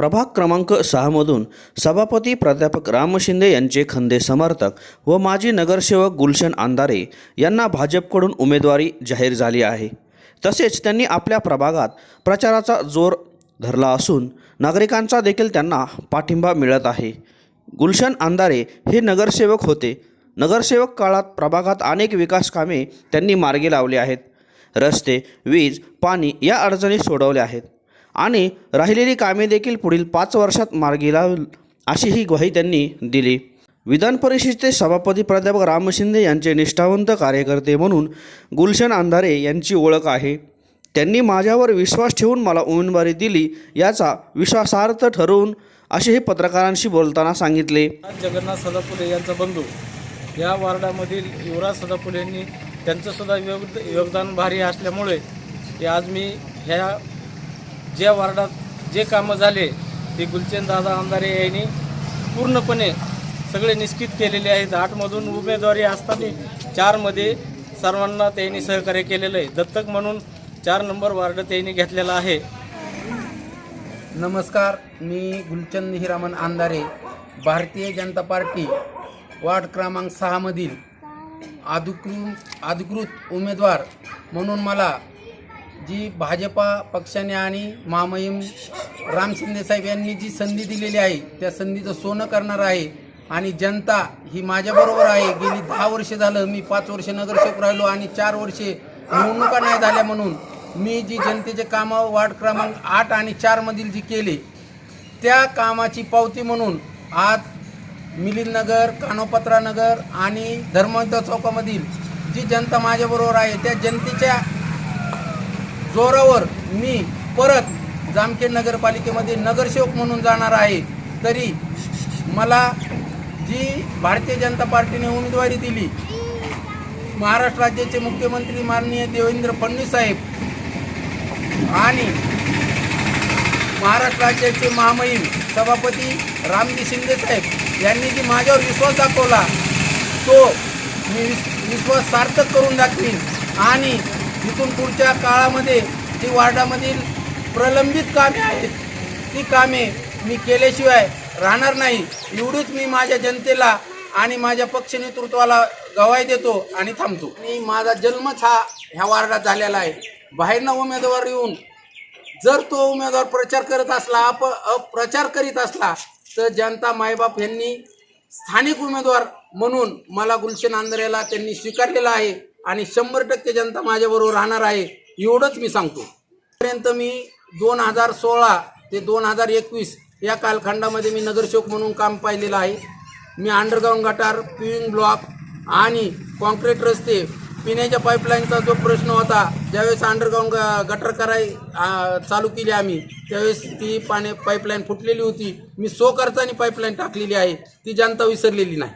प्रभाग क्रमांक सहामधून सभापती प्राध्यापक राम शिंदे यांचे खंदे समर्थक व माजी नगरसेवक गुलशन अंधारे यांना भाजपकडून उमेदवारी जाहीर झाली आहे. तसेच त्यांनी आपल्या प्रभागात प्रचाराचा जोर धरला असून नागरिकांचा देखील त्यांना पाठिंबा मिळत आहे. गुलशन अंधारे हे नगरसेवक होते. नगरसेवक काळात प्रभागात अनेक विकास कामे त्यांनी मार्गी लावली आहेत. रस्ते वीज पाणी या अडचणी सोडवल्या आहेत. आणि राहिलेली कामे देखील पुढील पाच वर्षात मार्गी लावल अशी ही ग्वाही त्यांनी दिली. विधान परिषदेचे सभापती प्राध्यापक राम शिंदे यांचे निष्ठावंत कार्यकर्ते म्हणून गुलशन अंधारे यांची ओळख आहे. त्यांनी माझ्यावर विश्वास ठेवून मला उमेदवारी दिली याचा विश्वासार्थ ठरवून असे हे पत्रकारांशी बोलताना सांगितले. जगन्नाथ सदाफुले यांचा बंधू. या वार्डामधील युवराज सदाफुले यांनी त्यांचं सुद्धा योग योगदान भारी असल्यामुळे आज मी ह्या ज्या वार्डात जे कामं झाले ते गुलचंद दादा आमदारे यांनी पूर्णपणे सगळे निश्चित केलेले आहेत. आठमधून उमेदवारी असताना चारमध्ये सर्वांना त्यांनी सहकार्य केलेलं आहे. दत्तक म्हणून चार नंबर वार्ड त्यांनी घेतलेला आहे. नमस्कार मी गुलचंद हिरामन अंधारे भारतीय जनता पार्टी वार्ड क्रमांक सहामधील अधिकृत अधिकृत उमेदवार म्हणून मला जी भाजपा पक्षाने आणि महामहिम राम शिंदे साहेब यांनी जी संधी दिलेली आहे त्या संधीचं सोनं करणार आहे आणि जनता ही माझ्याबरोबर आहे. गेली दहा वर्षे झालं मी पाच वर्षे नगरसेवक राहिलो आणि चार वर्षे निवडणुका नाही झाल्या म्हणून मी जी जनतेचे कामं वार्ड क्रमांक आठ आणि चारमधील जी केले त्या कामाची पावती म्हणून आज मिलिंदनगर कानोपत्रा नगर आणि धर्मयुद्ध चौकामधील जी जनता माझ्याबरोबर आहे त्या जनतेच्या जोरावर मी परत जामखेड नगरपालिकेमध्ये नगरसेवक म्हणून जाणार आहे. तरी मला जी भारतीय जनता पार्टीने उमेदवारी दिली महाराष्ट्र राज्याचे मुख्यमंत्री माननीय देवेंद्र फडणवीस साहेब आणि महाराष्ट्र राज्याचे महामहिम सभापती रामजी शिंदे साहेब यांनी जी माझ्यावर विश्वास दाखवला तो मी विश्वास सार्थक करून दाखवीन. आणि इथून पुढच्या काळामध्ये जी वार्डामधील प्रलंबित कामे आहेत. ती कामे मी केल्याशिवाय राहणार नाही. एवढीच मी माझ्या जनतेला आणि माझ्या पक्ष नेतृत्वाला गवाही देतो आणि थांबतो. आणि माझा जन्मच हा ह्या वार्डात झालेला आहे. बाहेरनं उमेदवार येऊन जर तो उमेदवार प्रचार करत असला अप अप्रचार करीत असला तर जनता मायबाप यांनी स्थानिक उमेदवार म्हणून मला गुलशन आंधरेला त्यांनी स्वीकारलेला आहे. आणि शंभर टक्के जनता माझ्याबरोबर राहणार आहे एवढंच मी सांगतो. पर्यंत मी दोन हजार सोळा ते दोन हजार एकवीस या कालखंडामध्ये मी नगरसेवक म्हणून काम पाहिलेलं आहे. मी अंडरग्राऊंड गटार पिविंग ब्लॉक आणि कॉन्क्रीट रस्ते पिण्याच्या पाईपलाईनचा जो प्रश्न होता ज्यावेळेस अंडरग्राऊंड गटर कराय चालू केली आम्ही त्यावेळेस ती पाणी पाईपलाईन फुटलेली होती. मी सो करताना पाईपलाईन टाकलेली आहे ती जनता विसरलेली नाही.